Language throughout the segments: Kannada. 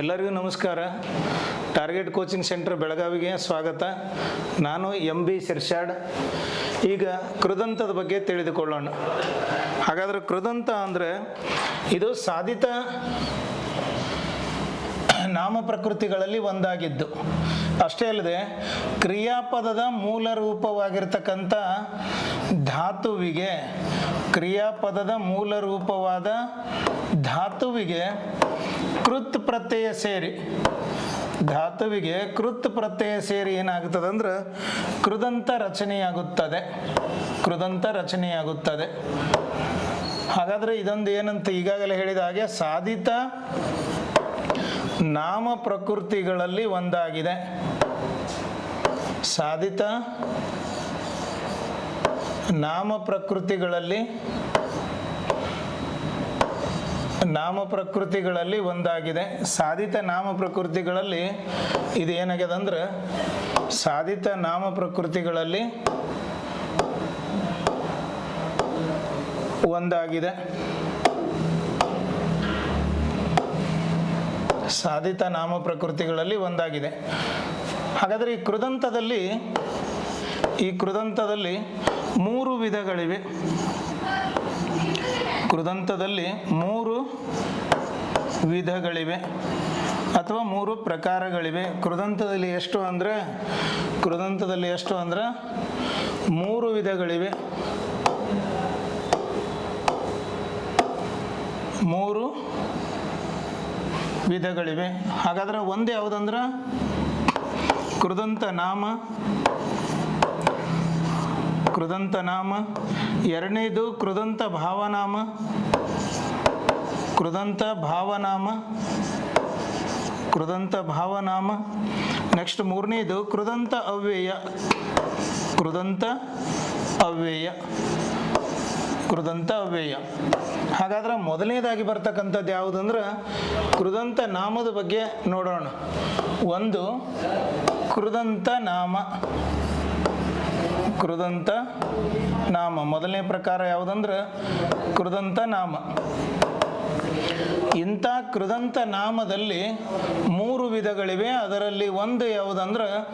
ಎಲ್ಲರಿಗೂ ನಮಸ್ಕಾರ. ಟಾರ್ಗೆಟ್ ಕೋಚಿಂಗ್ ಸೆಂಟರ್ ಬೆಳಗಾವಿಗೆ ಸ್ವಾಗತ. ನಾನು ಎಂ ಬಿ ಶಿರ್ಷಾಡ್. ಈಗ ಕೃದಂತದ ಬಗ್ಗೆ ತಿಳಿದುಕೊಳ್ಳೋಣ. ಹಾಗಾದರೆ ಕೃದಂತ ಅಂದರೆ ಇದು ಸಾಧಿತ ನಾಮ ಪ್ರಕೃತಿಗಳಲ್ಲಿ ಒಂದಾಗಿದ್ದು. ಅಷ್ಟೇ ಅಲ್ಲದೆ ಕ್ರಿಯಾಪದದ ಮೂಲ ರೂಪವಾಗಿರ್ತಕ್ಕಂಥ ಧಾತುವಿಗೆ ಕ್ರಿಯಾಪದದ ಮೂಲ ರೂಪವಾದ ಧಾತುವಿಗೆ ಕೃತ್ ಪ್ರತ್ಯಯ ಸೇರಿ, ಧಾತುವಿಗೆ ಕೃತ್ ಪ್ರತ್ಯಯ ಸೇರಿ ಏನಾಗುತ್ತದೆ ಅಂದ್ರೆ ಕೃದಂತ ರಚನೆಯಾಗುತ್ತದೆ. ಕೃದಂತ ರಚನೆಯಾಗುತ್ತದೆ. ಹಾಗಾದರೆ ಇದೊಂದು ಏನಂತ ಈಗಾಗಲೇ ಹೇಳಿದ ಹಾಗೆ ಸಾಧಿತ ನಾಮ ಪ್ರಕೃತಿಗಳಲ್ಲಿ ಒಂದಾಗಿದೆ. ಸಾಧಿತ, ನಾಮ ಪ್ರಕೃತಿಗಳಲ್ಲಿ ನಾಮ ಪ್ರಕೃತಿಗಳಲ್ಲಿ ಒಂದಾಗಿದೆ. ಸಾಧಿತ ನಾಮ ಪ್ರಕೃತಿಗಳಲ್ಲಿ ಇದು ಏನಾಗ್ಯದ ಅಂದ್ರೆ, ಸಾಧಿತ ನಾಮ ಪ್ರಕೃತಿಗಳಲ್ಲಿ ಒಂದಾಗಿದೆ. ಸಾಧಿತ ನಾಮ ಪ್ರಕೃತಿಗಳಲ್ಲಿ ಒಂದಾಗಿದೆ. ಹಾಗಾದರೆ ಈ ಕೃದಂತದಲ್ಲಿ ಈ ಕೃದಂತದಲ್ಲಿ ಮೂರು ವಿಧಗಳಿವೆ. ಕೃದಂತದಲ್ಲಿ ಮೂರು ವಿಧಗಳಿವೆ ಅಥವಾ ಮೂರು ಪ್ರಕಾರಗಳಿವೆ. ಕೃದಂತದಲ್ಲಿ ಎಷ್ಟು ಅಂದರೆ, ಕೃದಂತದಲ್ಲಿ ಎಷ್ಟು ಅಂದರೆ ಮೂರು ವಿಧಗಳಿವೆ. ಮೂರು ವಿಧಗಳಿವೆ. ಹಾಗಾದ್ರೆ ಒಂದು ಯಾವುದಂದ್ರೆ? ಕೃದಂತ ನಾಮ. ಕೃದಂತ ನಾಮ. ಎರಡನೇದು ಕೃದಂತ ಭಾವನಾಮ. ಕೃದಂತ ಭಾವನಾಮ. ಕೃದಂತ ಭಾವನಾಮ. ನೆಕ್ಸ್ಟ್ ಮೂರನೇದು ಕೃದಂತ ಅವ್ಯಯ. ಕೃದಂತ ಅವ್ಯಯ. ಕೃದಂತ ಅವ್ಯಯ. ಹಾಗಾದ್ರೆ ಮೊದಲನೇದಾಗಿ ಬರ್ತಕ್ಕಂಥದ್ದು ಯಾವುದಂದ್ರೆ ಕೃದಂತ ನಾಮದ ಬಗ್ಗೆ ನೋಡೋಣ. ಒಂದು, ಕೃದಂತ ನಾಮ. ಕೃದಂತ ನಾಮ. ಮೊದಲನೇ ಪ್ರಕಾರ ಯಾವುದಂದ್ರೆ ಕೃದಂತ ನಾಮ. ಇಂಥ ಕೃದಂತ ನಾಮದಲ್ಲಿ ಮೂರು ವಿಧಗಳಿವೆ. ಅದರಲ್ಲಿ ಒಂದು ಯಾವುದಂದ್ರೆ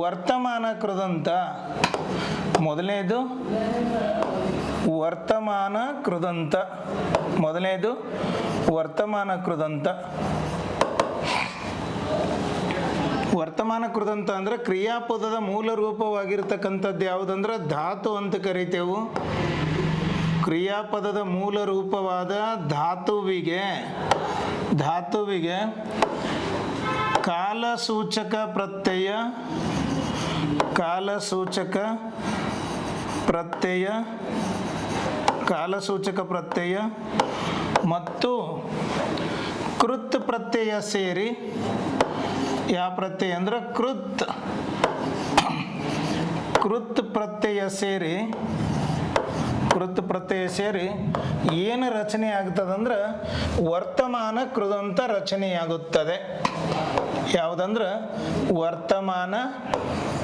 ವರ್ತಮಾನ ಕೃದಂತ. ಮೊದಲನೇದು ವರ್ತಮಾನ ಕೃದಂತ. ಮೊದಲನೇದು ವರ್ತಮಾನ ಕೃದಂತ. ವರ್ತಮಾನ ಕೃದಂತ ಅಂದ್ರೆ ಕ್ರಿಯಾಪದದ ಮೂಲ ರೂಪವಾಗಿರ್ತಕ್ಕಂಥದ್ದು ಯಾವುದಂದ್ರೆ ಧಾತು ಅಂತ ಕರಿತೇವು. ಕ್ರಿಯಾಪದದ ಮೂಲ ರೂಪವಾದ ಧಾತುವಿಗೆ ಧಾತುವಿಗೆ ಕಾಲಸೂಚಕ ಪ್ರತ್ಯಯ ಕಾಲಸೂಚಕ ಪ್ರತ್ಯಯ ಕಾಲಸೂಚಕ ಪ್ರತ್ಯಯ ಮತ್ತು ಕೃತ್ ಪ್ರತ್ಯಯ ಸೇರಿ ಯಾವ ಪ್ರತ್ಯಯ ಅಂದ್ರೆ ಕೃತ್. ಕೃತ್ ಪ್ರತ್ಯಯ ಸೇರಿ, ಕೃತ್ ಪ್ರತ್ಯಯ ಸೇರಿ ಏನು ರಚನೆ ಆಗ್ತದಂದ್ರೆ ವರ್ತಮಾನ ಕೃದಂತ ರಚನೆಯಾಗುತ್ತದೆ. ಯಾವುದಂದ್ರೆ ವರ್ತಮಾನ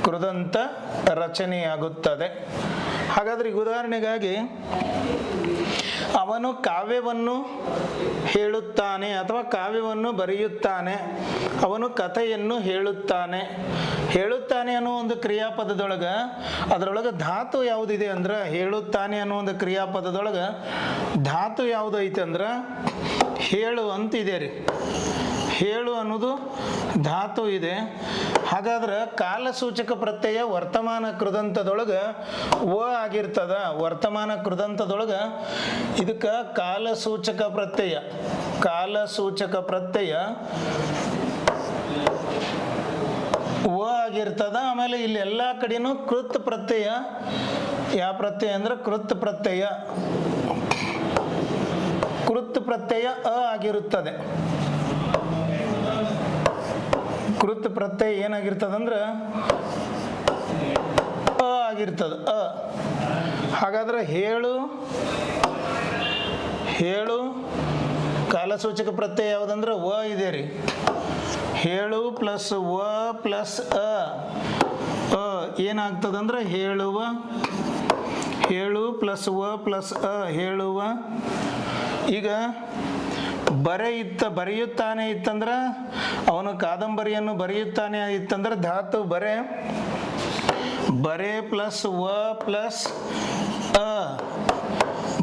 ಕೃದಂತ ರಚನೆಯಾಗುತ್ತದೆ. ಹಾಗಾದ್ರೆ ಈಗ ಉದಾಹರಣೆಗಾಗಿ ಅವನು ಕಾವ್ಯವನ್ನು ಹೇಳುತ್ತಾನೆ ಅಥವಾ ಕಾವ್ಯವನ್ನು ಬರೆಯುತ್ತಾನೆ, ಅವನು ಕಥೆಯನ್ನು ಹೇಳುತ್ತಾನೆ. ಹೇಳುತ್ತಾನೆ ಅನ್ನೋ ಒಂದು ಕ್ರಿಯಾಪದದೊಳಗೆ ಅದರೊಳಗೆ ಧಾತು ಯಾವುದಿದೆ ಅಂದ್ರೆ ಹೇಳುತ್ತಾನೆ ಅನ್ನೋ ಒಂದು ಕ್ರಿಯಾಪದದೊಳಗೆ ಧಾತು ಯಾವುದೈತೆ ಅಂದ್ರೆ ಹೇಳು ಅಂತಿದೆ ರೀ. ಹೇಳು ಅನ್ನೋದು ಧಾತು ಇದೆ. ಹಾಗಾದ್ರೆ ಕಾಲಸೂಚಕ ಪ್ರತ್ಯಯ ವರ್ತಮಾನ ಕೃದಂತದೊಳಗೆ ವ ಆಗಿರ್ತದ. ವರ್ತಮಾನ ಕೃದಂತದೊಳಗೆ ಇದಕ್ಕೆ ಕಾಲಸೂಚಕ ಪ್ರತ್ಯಯ. ಕಾಲಸೂಚಕ ಪ್ರತ್ಯಯ ವ ಆಗಿರ್ತದ. ಆಮೇಲೆ ಇಲ್ಲಿ ಎಲ್ಲ ಕಡೆನೂ ಕೃತ್ ಪ್ರತ್ಯಯ. ಯಾವ ಪ್ರತ್ಯಯ ಅಂದ್ರೆ ಕೃತ್ ಪ್ರತ್ಯಯ. ಕೃತ್ ಪ್ರತ್ಯಯ ಅ ಆಗಿರುತ್ತದೆ. ಕೃತ್ ಪ್ರತ್ಯಯ ಏನಾಗಿರ್ತದಂದ್ರೆ ಅ ಆಗಿರ್ತದ, ಅ. ಹಾಗಾದ್ರೆ ಹೇಳು ಹೇಳು, ಕಾಲಸೂಚಕ ಪ್ರತ್ಯಯ ಯಾವುದಂದ್ರೆ ವ ಇದೆ ರೀ. ಹೇಳು ಪ್ಲಸ್ ವ ಪ್ಲಸ್ ಅ. ಅ ಏನಾಗ್ತದಂದ್ರೆ ಹೇಳುವ, ಹೇಳು ಪ್ಲಸ್ ವ ಪ್ಲಸ್ ಅ ಹೇಳುವ. ಈಗ ಬರೆ ಇತ್ತ ಬರೆಯುತ್ತಾನೆ ಇತ್ತಂದ್ರೆ? ಅವನು ಕಾದಂಬರಿಯನ್ನು ಬರೆಯುತ್ತಾನೆ ಇತ್ತಂದ್ರೆ? ಧಾತು ಬರೆ ಬರೆ ಪ್ಲಸ್ ವ ಪ್ಲಸ್ ಅ,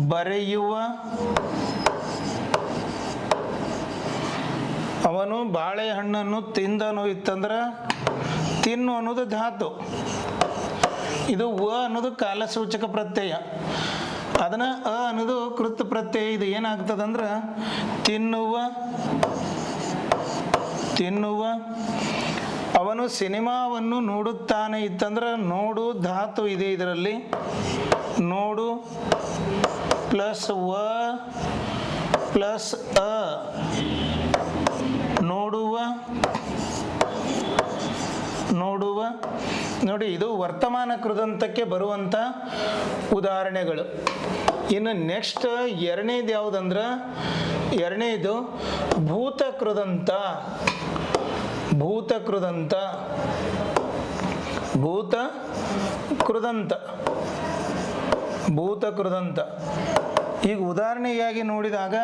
ಬರೆಯುವ. ಅವನು ಬಾಳೆಹಣ್ಣನ್ನು ತಿಂದನು ಇತ್ತಂದ್ರೆ? ತಿನ್ನು ಅನ್ನೋದು ಧಾತು. ಇದು ವ ಅನ್ನೋದು ಕಾಲಸೂಚಕ ಪ್ರತ್ಯಯ. ಅದನ್ನ ಅ ಅನ್ನೋದು ಕೃತ್ ಪ್ರತ್ಯಯ ಇದು ಏನಾಗ್ತದಂದ್ರೆ ತಿನ್ನುವ ತಿನ್ನುವ, ಅವನು ಸಿನಿಮಾವನ್ನು ನೋಡುತ್ತಾನೆ ಇತ್ತಂದ್ರೆ ನೋಡು ಧಾತು ಇದೆ ಇದರಲ್ಲಿ. ನೋಡು ಪ್ಲಸ್ ವ ಪ್ಲಸ್ ಅ. ನೋಡುವ ನೋಡುವ ನೋಡಿ, ಇದು ವರ್ತಮಾನ ಕೃದಂತಕ್ಕೆ ಬರುವಂಥ ಉದಾಹರಣೆಗಳು. ಇನ್ನು ನೆಕ್ಸ್ಟ್ ಎರಡನೇದು ಯಾವುದಂದ್ರೆ, ಎರಡನೇದು ಭೂತ ಕೃದಂತ. ಭೂತ ಕೃದಂತ. ಭೂತ ಕೃದಂತ. ಭೂತ ಕೃದಂತ. ಈಗ ಉದಾಹರಣೆಯಾಗಿ ನೋಡಿದಾಗ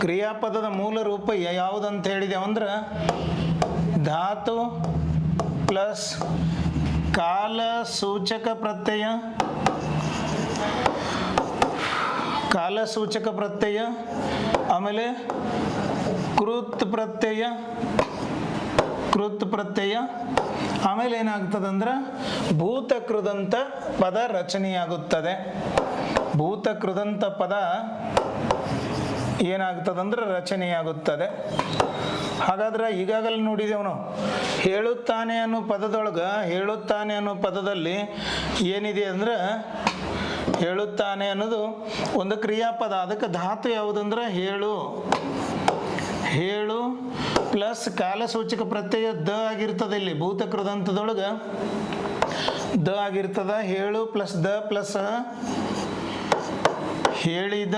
ಕ್ರಿಯಾಪದದ ಮೂಲ ರೂಪ ಯಾವುದಂತ ಹೇಳಿದೆವು ಅಂದ್ರೆ, ಧಾತು ಪ್ಲಸ್ ಕಾಲ ಸೂಚಕ ಪ್ರತ್ಯಯ ಕಾಲ ಸೂಚಕ ಪ್ರತ್ಯಯ ಆಮೇಲೆ ಕೃತ್ ಪ್ರತ್ಯಯ ಕೃತ್ ಪ್ರತ್ಯಯ ಆಮೇಲೆ ಏನಾಗ್ತದಂದ್ರೆ ಭೂತಕೃದಂತ ಪದ ರಚನೆಯಾಗುತ್ತದೆ. ಭೂತಕೃದಂತ ಪದ ಏನಾಗ್ತದಂದ್ರೆ ರಚನೆಯಾಗುತ್ತದೆ. ಹಾಗಾದ್ರೆ ಈಗಾಗಲೇ ನೋಡಿದೆವನು ಹೇಳುತ್ತಾನೆ ಅನ್ನೋ ಪದದೊಳಗೆ, ಹೇಳುತ್ತಾನೆ ಅನ್ನೋ ಪದದಲ್ಲಿ ಏನಿದೆ ಅಂದ್ರೆ, ಹೇಳುತ್ತಾನೆ ಅನ್ನೋದು ಒಂದು ಕ್ರಿಯಾಪದ. ಅದಕ್ಕೆ ಧಾತು ಯಾವುದಂದ್ರೆ, ಹೇಳು. ಹೇಳು ಪ್ಲಸ್ ಕಾಲಸೂಚಕ ಪ್ರತ್ಯಯ ದ ಆಗಿರ್ತದೆ ಇಲ್ಲಿ. ಭೂತಕೃದಂತದೊಳಗೆ ದ ಆಗಿರ್ತದ, ಹೇಳು ಪ್ಲಸ್ ದ ಪ್ಲಸ್ ಹೇಳಿದ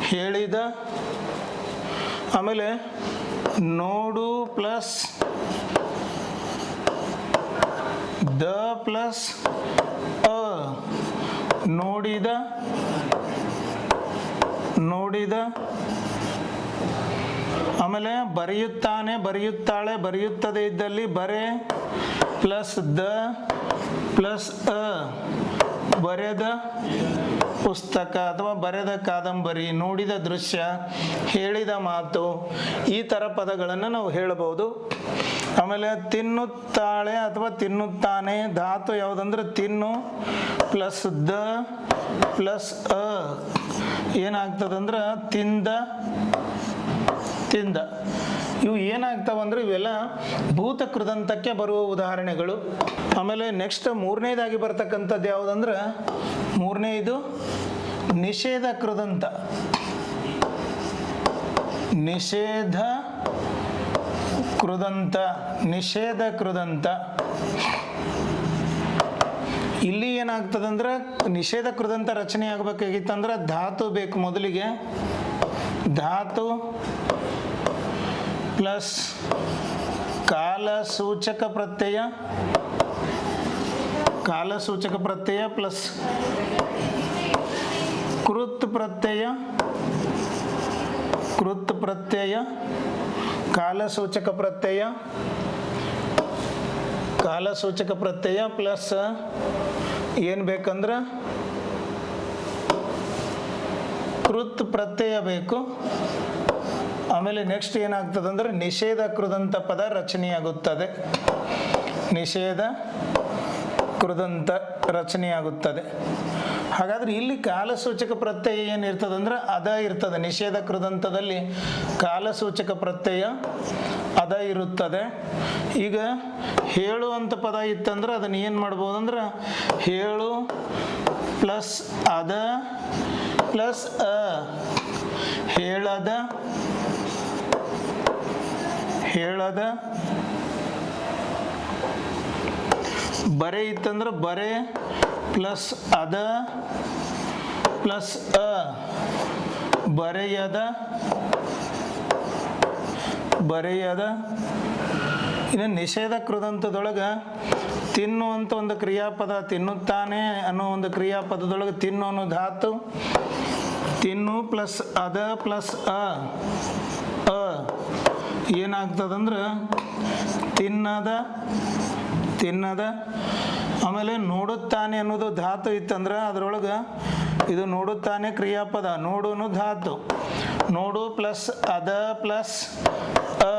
ಹೇಳಿದ ಆಮೇಲೆ ನೋಡು ಪ್ಲಸ್ ದ ಪ್ಲಸ್ ಅ. ನೋಡಿದ ನೋಡಿದ. ಆಮೇಲೆ ಬರೆಯುತ್ತಾನೆ, ಬರೆಯುತ್ತಾಳೆ, ಬರೆಯುತ್ತದೆ ಇದ್ದಲ್ಲಿ ಬರೆ ಪ್ಲಸ್ ದ ಪ್ಲಸ್ ಅ. ಬರೆದ ಪುಸ್ತಕ ಅಥವಾ ಬರೆದ ಕಾದಂಬರಿ, ನೋಡಿದ ದೃಶ್ಯ, ಹೇಳಿದ ಮಾತು ಈ ಥರ ಪದಗಳನ್ನು ನಾವು ಹೇಳಬಹುದು. ಆಮೇಲೆ ತಿನ್ನುತ್ತಾಳೆ ಅಥವಾ ತಿನ್ನುತ್ತಾನೆ, ಧಾತು ಯಾವುದಂದ್ರೆ ತಿನ್ನು ಪ್ಲಸ್ ದ ಪ್ಲಸ್ ಅ. ಏನಾಗ್ತದಂದ್ರೆ ತಿಂದ ತಿಂದ. ಇವು ಏನಾಗ್ತಾವಂದ್ರೆ ಇವೆಲ್ಲ ಭೂತ ಕೃದಂತಕ್ಕೆ ಬರುವ ಉದಾಹರಣೆಗಳು. ಆಮೇಲೆ ನೆಕ್ಸ್ಟ್ ಮೂರನೇದಾಗಿ ಬರ್ತಕ್ಕಂಥದ್ದು ಯಾವುದಂದ್ರೆ ಮೂರನೇ ಇದು ನಿಷೇಧ ಕೃದಂತ. ನಿಷೇಧ ಕೃದಂತ ನಿಷೇಧ ಕೃದಂತ. ಇಲ್ಲಿ ಏನಾಗ್ತದಂದ್ರೆ ನಿಷೇಧ ಕೃದಂತ ರಚನೆ ಆಗ್ಬೇಕಾಗಿತ್ತಂದ್ರೆ ಧಾತು ಬೇಕು ಮೊದಲಿಗೆ. ಧಾತು ಪ್ಲಸ್ ಕಾಲಸೂಚಕ ಪ್ರತ್ಯಯ ಕಾಲಸೂಚಕ ಪ್ರತ್ಯಯ ಪ್ಲಸ್ ಕೃತ್ ಪ್ರತ್ಯಯ ಕೃತ್ ಪ್ರತ್ಯಯ, ಕಾಲಸೂಚಕ ಪ್ರತ್ಯಯ ಕಾಲಸೂಚಕ ಪ್ರತ್ಯಯ ಪ್ಲಸ್ ಏನು ಬೇಕಂದ್ರೆ ಕೃತ್ ಪ್ರತ್ಯಯ ಬೇಕು. ಆಮೇಲೆ ನೆಕ್ಸ್ಟ್ ಏನಾಗ್ತದೆ ಏನಾಗ್ತದಂದ್ರೆ ನಿಷೇಧ ಕೃದಂತ ಪದ ರಚನೆಯಾಗುತ್ತದೆ. ನಿಷೇಧ ಕೃದಂತ ರಚನೆಯಾಗುತ್ತದೆ. ಹಾಗಾದ್ರೆ ಇಲ್ಲಿ ಕಾಲಸೂಚಕ ಪ್ರತ್ಯಯ ಏನಿರ್ತದಂದ್ರೆ ಅದ ಇರ್ತದೆ. ನಿಷೇಧ ಕೃದಂತದಲ್ಲಿ ಕಾಲಸೂಚಕ ಪ್ರತ್ಯಯ ಅದ ಇರುತ್ತದೆ. ಈಗ ಹೇಳುವಂಥ ಪದ ಇತ್ತಂದ್ರೆ ಅದನ್ನ ಏನು ಮಾಡ್ಬೋದು ಅಂದ್ರೆ ಹೇಳು ಪ್ಲಸ್ ಅದ ಪ್ಲಸ್ ಅ ಹೇಳದ ಹೇಳದ? ಬರೆ ಇತ್ತಂದ್ರೆ ಬರೆ ಪ್ಲಸ್ ಅದ ಪ್ಲಸ್ ಅ. ಬರೆಯದ? ಬರೆಯದ? ಇನ್ನು ನಿಷೇಧ ಕೃದಂತದೊಳಗೆ ತಿನ್ನುವಂತ ಒಂದು ಕ್ರಿಯಾಪದ ತಿನ್ನುತ್ತಾನೆ ಅನ್ನೋ ಒಂದು ಕ್ರಿಯಾಪದದೊಳಗೆ ತಿನ್ನು ಅನ್ನೋ ಧಾತು. ತಿನ್ನು ಪ್ಲಸ್ ಅದ ಪ್ಲಸ್ ಅ ಅ. ಏನಾಗ್ತದಂದ್ರೆ ತಿನ್ನದ ತಿನ್ನದ, ಆಮೇಲೆ ನೋಡುತ್ತಾನೆ ಅನ್ನೋದು ಧಾತು ಇತ್ತಂದ್ರೆ ಅದರೊಳಗೆ ಇದು ನೋಡುತ್ತಾನೆ ಕ್ರಿಯಾಪದ, ನೋಡುನು ಧಾತು. ನೋಡು ಪ್ಲಸ್ ಅದ ಪ್ಲಸ್ ಅ.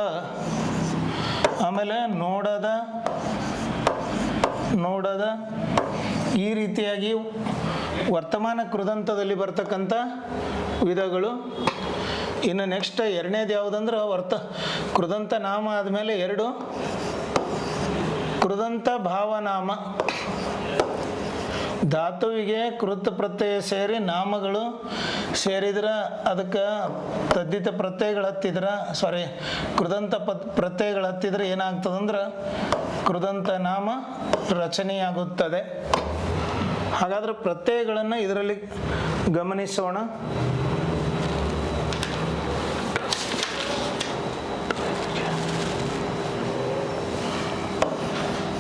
ಆಮೇಲೆ ನೋಡದ ನೋಡದ, ಈ ರೀತಿಯಾಗಿ ವರ್ತಮಾನ ಕೃದಂತದಲ್ಲಿ ಬರ್ತಕ್ಕಂಥ ವಿಧಗಳು ಇನ್ನು ನೆಕ್ಸ್ಟ್ ಎರಡನೇದು ಯಾವುದಂದ್ರೆ ವರ್ತ, ಕೃದಂತ ನಾಮ ಆದಮೇಲೆ ಎರಡು, ಕೃದಂತ ಭಾವನಾಮ. ಧಾತುವಿಗೆ ಕೃತ ಪ್ರತ್ಯಯ ಸೇರಿ ನಾಮಗಳು ಸೇರಿದ್ರೆ ಅದಕ್ಕೆ ತದ್ದಿತ ಪ್ರತ್ಯಯಗಳು ಹತ್ತಿದ್ರೆ ಸಾರಿ ಕೃದಂತ ಪತ್ ಪ್ರತ್ಯಯಗಳು ಹತ್ತಿದ್ರೆ ಏನಾಗ್ತದಂದ್ರೆ ಕೃದಂತ ನಾಮ ರಚನೆಯಾಗುತ್ತದೆ. ಹಾಗಾದ್ರೆ ಪ್ರತ್ಯಯಗಳನ್ನು ಇದರಲ್ಲಿ ಗಮನಿಸೋಣ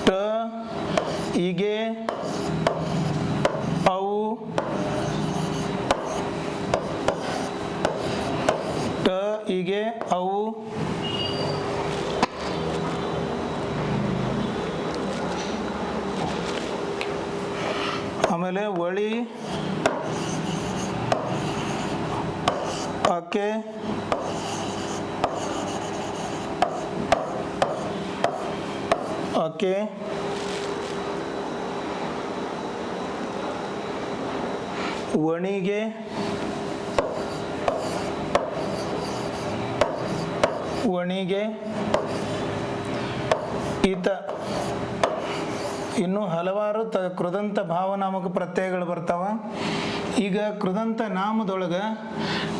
ಟ ಹೀಗೆ ಅವು ಟ ಹೀಗೆ ಅವು ಆಮೇಲೆ ಒಳಿ ಅಕ್ಕೆ ಅಕ್ಕೆ ವಣಿಗೆ ಒಣಿಗೆ ಈತ ಇನ್ನು ಹಲವಾರು ತ ಕೃದಂತ ಭಾವನಾಮಕ ಪ್ರತ್ಯಯಗಳು ಬರ್ತಾವ. ಈಗ ಕೃದಂತ ನಾಮದೊಳಗೆ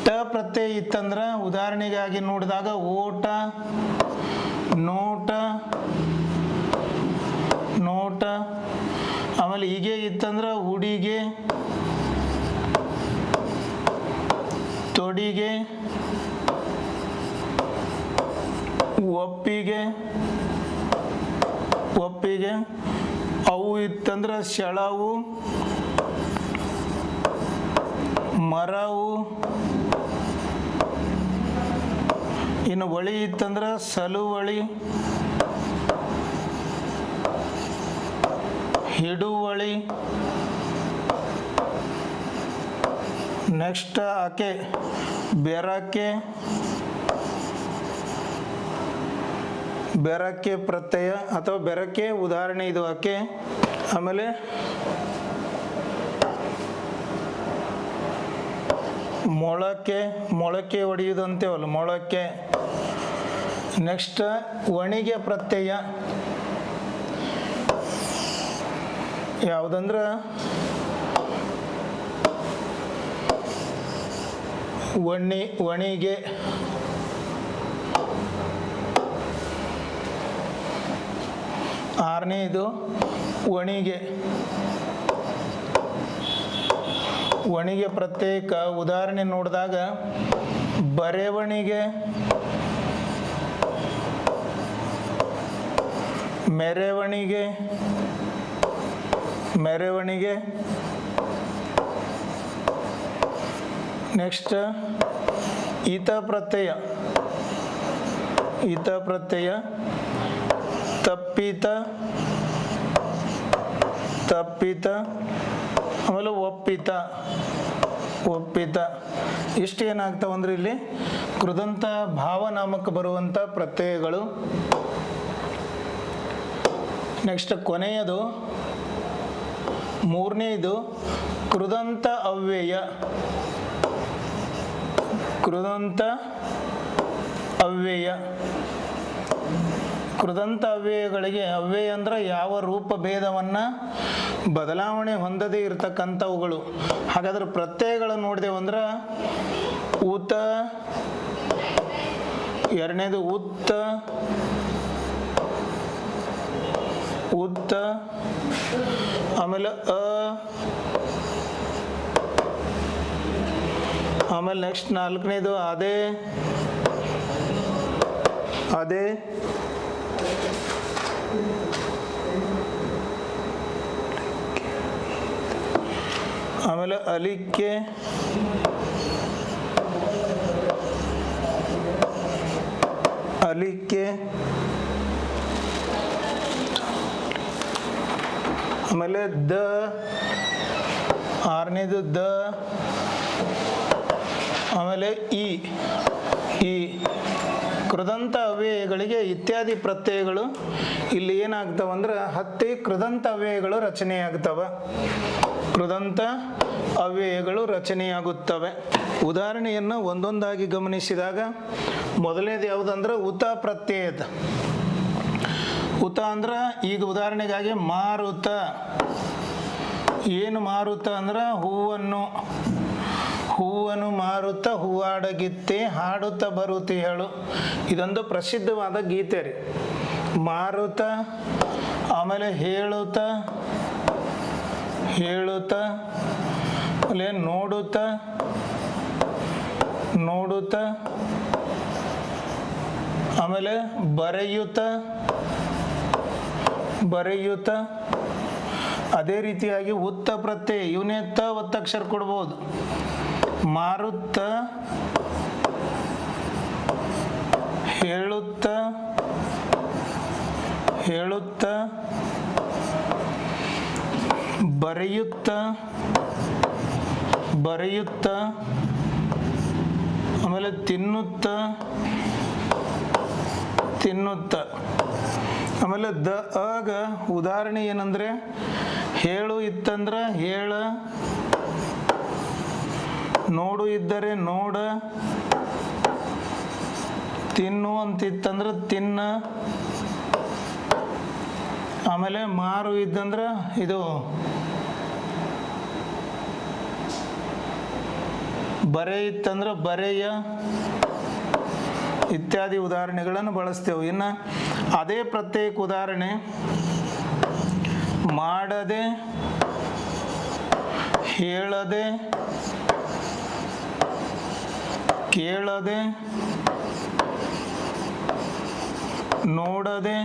ಟ ಪ್ರತ್ಯಯ ಇತ್ತಂದ್ರೆ ಉದಾಹರಣೆಗಾಗಿ ನೋಡಿದಾಗ ಓಟ, ನೋಟ ನೋಟ, ಆಮೇಲೆ ಹೀಗೆ ಇತ್ತಂದ್ರೆ ಉಡಿಗೆ ತೊಡಿಗೆ ಒಪ್ಪಿಗೆ ಒಪ್ಪಿಗೆ ಅವು ಇತ್ತಂದ್ರೆ ಸೆಳವು ಮರವು ಇನ್ನು ಒಳಿ ಇತ್ತಂದ್ರೆ ಸಲುವಳಿ ಹಿಡುವಳಿ ನೆಕ್ಸ್ಟ್ ಆಕೆ, ಬೆರಕೆ ಬೆರಕೆ ಪ್ರತ್ಯಯ ಅಥವಾ ಬೆರಕೆ ಉದಾಹರಣೆ ಇದು ಆಕೆ. ಆಮೇಲೆ ಮೊಳಕೆ ಮೊಳಕೆ ಹೊಡೆಯುವುದು ಅಂತೇವಲ್ಲ ಮೊಳಕೆ. ನೆಕ್ಸ್ಟ್ ಒಣಿಗೆ ಪ್ರತ್ಯಯ. ಯಾವುದಂದ್ರೆ ಒಣ್ಣಿ ಒಣಿಗೆ ಆರನೇದು ಒಣಿಗೆ ಒಣಿಗೆ ಪ್ರತ್ಯೇಕ. ಉದಾಹರಣೆ ನೋಡಿದಾಗ ಬರೆವಣಿಗೆ ಮೆರವಣಿಗೆ ಮೆರವಣಿಗೆ. ನೆಕ್ಸ್ಟ್ ಈತ ಪ್ರತ್ಯಯ. ಈತ ಪ್ರತ್ಯಯ. ತಪ್ಪಿತ. ತಪ್ಪಿತ. ಆಮೇಲೆ ಒಪ್ಪಿತ. ಒಪ್ಪಿತ. ಇಷ್ಟು ಏನಾಗ್ತಾವಂದ್ರೆ ಇಲ್ಲಿ ಕೃದಂತ ಭಾವನಾಮಕ್ಕೆ ಬರುವಂಥ ಪ್ರತ್ಯಯಗಳು. ನೆಕ್ಸ್ಟ್ ಕೊನೆಯದು. ಮೂರನೇದು ಕೃದಂತ ಅವ್ಯಯ. ಕೃದಂತ ಅವ್ಯಯ. ಕೃದಂತ ಅವ್ಯಯಗಳಿಗೆ ಅವ್ಯಯ ಅಂದ್ರೆ ಯಾವ ರೂಪ ಭೇದವನ್ನು ಬದಲಾವಣೆ ಹೊಂದದೇ ಇರತಕ್ಕಂಥವುಗಳು. ಹಾಗಾದ್ರೆ ಪ್ರತ್ಯಯಗಳು ನೋಡಿದೆವು ಅಂದ್ರೆ ಊತ, ಎರಡನೇದು ಉತ್ತ ಉತ್ತ, ಆಮೇಲೆ ಅ आमेल नेक्स्ट नाकन अदे अदे आमेल अलिके अलिके आम द। आरने द। ಆಮೇಲೆ ಈ ಈ ಕೃದಂತ ಅವ್ಯಯಗಳಿಗೆ ಇತ್ಯಾದಿ ಪ್ರತ್ಯಯಗಳು ಇಲ್ಲಿ ಏನಾಗ್ತಾವಂದ್ರೆ ಹತ್ತಿ ಕೃದಂತ ಅವ್ಯಯಗಳು ರಚನೆಯಾಗ್ತವ. ಕೃದಂತ ಅವ್ಯಯಗಳು ರಚನೆಯಾಗುತ್ತವೆ. ಉದಾಹರಣೆಯನ್ನು ಒಂದೊಂದಾಗಿ ಗಮನಿಸಿದಾಗ ಮೊದಲನೇದು ಯಾವುದಂದ್ರೆ ಉತ ಪ್ರತ್ಯಯದ. ಉತ ಅಂದ್ರೆ ಈಗ ಉದಾಹರಣೆಗಾಗಿ ಮಾರುತ. ಏನು ಮಾರುತ ಅಂದ್ರೆ ಹೂವನ್ನು. ಹೂವನ್ನು ಮಾರುತ್ತ ಹೂವಾಡಗಿತ್ತೆ ಹಾಡುತ್ತ ಬರುತ್ತೆ ಹೇಳು. ಇದೊಂದು ಪ್ರಸಿದ್ಧವಾದ ಗೀತೆ ರೀ. ಮಾರುತ ಆಮೇಲೆ ಹೇಳುತ್ತ ಹೇಳುತ್ತ ಆಮೇಲೆ ನೋಡುತ್ತ ನೋಡುತ್ತ, ಆಮೇಲೆ ಬರೆಯುತ್ತ ಬರೆಯುತ್ತ, ಅದೇ ರೀತಿಯಾಗಿ ಉತ್ತ ಪ್ರತ್ಯಯ ಇವನೇ ತ ಒತ್ತಕ್ಷರ ಕೊಡ್ಬೋದು. ಮಾರುತ್ತ ಹೇಳುತ್ತ ಹೇಳುತ್ತ ಬರೆಯುತ್ತ ಬರೆಯುತ್ತ ಆಮೇಲೆ ತಿನ್ನುತ್ತ ತಿನ್ನುತ್ತ. ಆಮೇಲೆ ದ ಆಗ ಉದಾಹರಣೆ ಏನಂದ್ರೆ ಹೇಳು ಇತ್ತಂದ್ರೆ ಹೇಳ ನೋಡು ಇದ್ದರೆ ನೋಡ. ತಿನ್ನು ಅಂತಿತ್ತಂದ್ರೆ ತಿನ್ನ. ಆಮೇಲೆ ಮಾರು ಇದ್ದಂದ್ರೆ ಇದು. ಬರೆ ಇತ್ತಂದ್ರೆ ಬರೆಯ. ಇತ್ಯಾದಿ ಉದಾಹರಣೆಗಳನ್ನು ಬಳಸ್ತೇವೆ. ಇನ್ನು ಅದೇ ಪ್ರತ್ಯೇಕ ಉದಾಹರಣೆ. ಮಾಡದೆ, ಹೇಳದೆ ಕೇಳದೆ ನೋಡದೆ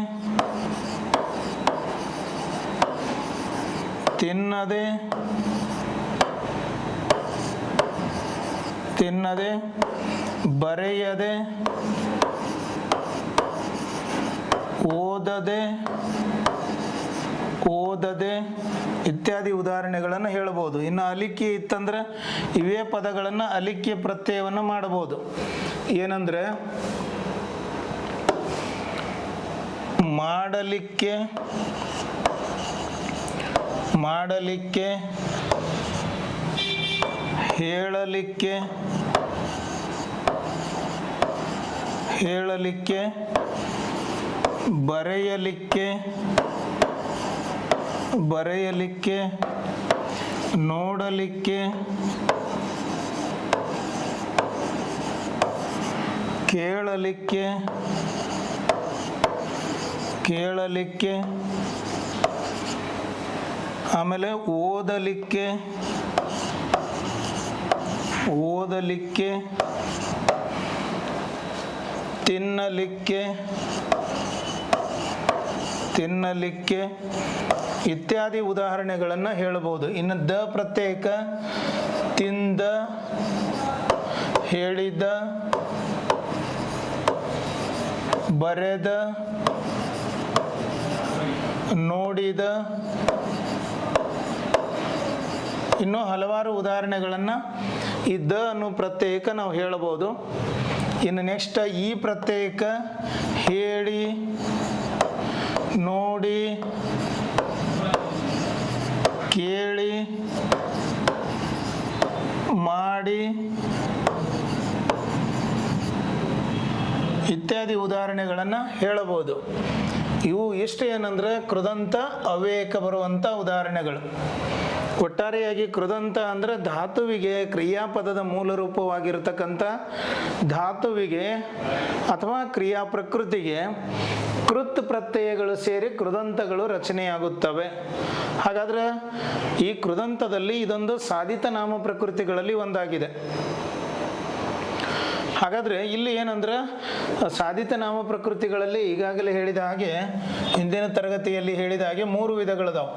ತಿನ್ನದೆ ತಿನ್ನದೆ ಬರೆಯದೆ ಓದದೆ ಓದದೆ ಇತ್ಯಾದಿ ಉದಾಹರಣೆಗಳನ್ನು ಹೇಳ್ಬೋದು. ಇನ್ನು ಅಲಿಕೆ ಇತ್ತಂದ್ರೆ ಇವೇ ಪದಗಳನ್ನು ಅಲಿಕೆ ಪ್ರತ್ಯಯವನ್ನು ಮಾಡಬಹುದು ಏನಂದ್ರೆ, ಮಾಡಲಿಕ್ಕೆ ಮಾಡಲಿಕ್ಕೆ, ಹೇಳಲಿಕ್ಕೆ ಹೇಳಲಿಕ್ಕೆ, ಬರೆಯಲಿಕ್ಕೆ ಬರೆಯಲಿಕ್ಕೆ ನೋಡಲಿಕ್ಕೆ ಕೇಳಲಿಕ್ಕೆ ಕೇಳಲಿಕ್ಕೆ ಆಮೇಲೆ ಓದಲಿಕ್ಕೆ ಓದಲಿಕ್ಕೆ ತಿನ್ನಲಿಕ್ಕೆ ತಿನ್ನಲಿಕ್ಕೆ ಇತ್ಯಾದಿ ಉದಾಹರಣೆಗಳನ್ನು ಹೇಳಬಹುದು ಇನ್ನು ದ ಪ್ರತ್ಯೇಕ, ತಿಂದ, ಹೇಳಿದ, ಬರೆದ, ನೋಡಿದ, ಇನ್ನೂ ಹಲವಾರು ಉದಾಹರಣೆಗಳನ್ನು ಈ ದ ಅನ್ನು ಪ್ರತ್ಯೇಕ ನಾವು ಹೇಳಬಹುದು ಇನ್ನು ನೆಕ್ಸ್ಟ್ ಈ ಪ್ರತ್ಯೇಕ, ಹೇಳಿ, ನೋಡಿ ಕೇಳಿ, ಮಾಡಿ ಇತ್ಯಾದಿ ಉದಾಹರಣೆಗಳನ್ನು ಹೇಳಬಹುದು. ಇವು ಎಷ್ಟು ಏನಂದ್ರೆ ಕೃದಂತ, ಅವೇಕ ಬರುವಂಥ ಉದಾಹರಣೆಗಳು. ಒಟ್ಟಾರೆಯಾಗಿ ಕೃದಂತ ಅಂದರೆ ಧಾತುವಿಗೆ ಕ್ರಿಯಾಪದದ ಮೂಲ ರೂಪವಾಗಿರತಕ್ಕಂಥ ಧಾತುವಿಗೆ ಅಥವಾ ಕ್ರಿಯಾ ಪ್ರಕೃತಿಗೆ ಕೃತ್ ಪ್ರತ್ಯಯಗಳು ಸೇರಿ ಕೃದಂತಗಳು ರಚನೆಯಾಗುತ್ತವೆ. ಹಾಗಾದ್ರೆ ಈ ಕೃದಂತದಲ್ಲಿ ಇದೊಂದು ಸಾಧಿತ ನಾಮ ಪ್ರಕೃತಿಗಳಲ್ಲಿ ಒಂದಾಗಿದೆ. ಹಾಗಾದರೆ ಇಲ್ಲಿ ಏನಂದ್ರೆ ಸಾಧಿತ ನಾಮ ಪ್ರಕೃತಿಗಳಲ್ಲಿ ಈಗಾಗಲೇ ಹೇಳಿದ ಹಾಗೆ, ಹಿಂದಿನ ತರಗತಿಯಲ್ಲಿ ಹೇಳಿದ ಹಾಗೆ ಮೂರು ವಿಧಗಳಿದಾವೆ.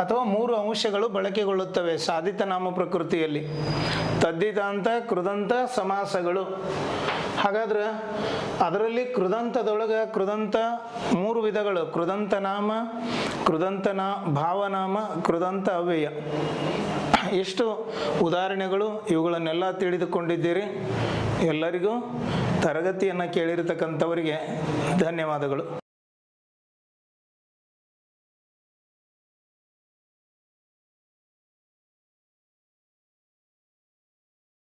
ಅಥವಾ ಮೂರು ಅಂಶಗಳು ಬಳಕೆಗೊಳ್ಳುತ್ತವೆ ಸಾಧಿತ ನಾಮ ಪ್ರಕೃತಿಯಲ್ಲಿ. ತದ್ದಿತಾಂತ ಕೃದಂತ, ಸಮಾಸಗಳು. ಹಾಗಾದ್ರೆ ಅದರಲ್ಲಿ ಕೃದಂತದೊಳಗೆ ಕೃದಂತ ಮೂರು ವಿಧಗಳು. ಕೃದಂತ ನಾಮ, ಕೃದಂತ ಭಾವನಾಮ, ಕೃದಂತ ಅವ್ಯಯ. ಎಷ್ಟು ಉದಾಹರಣೆಗಳು ಇವುಗಳನ್ನೆಲ್ಲ ತಿಳಿದುಕೊಂಡಿದ್ದೀರಿ. ಎಲ್ಲರಿಗೂ ತರಗತಿಯನ್ನು ಕೇಳಿರತಕ್ಕಂಥವರಿಗೆ ಧನ್ಯವಾದಗಳು.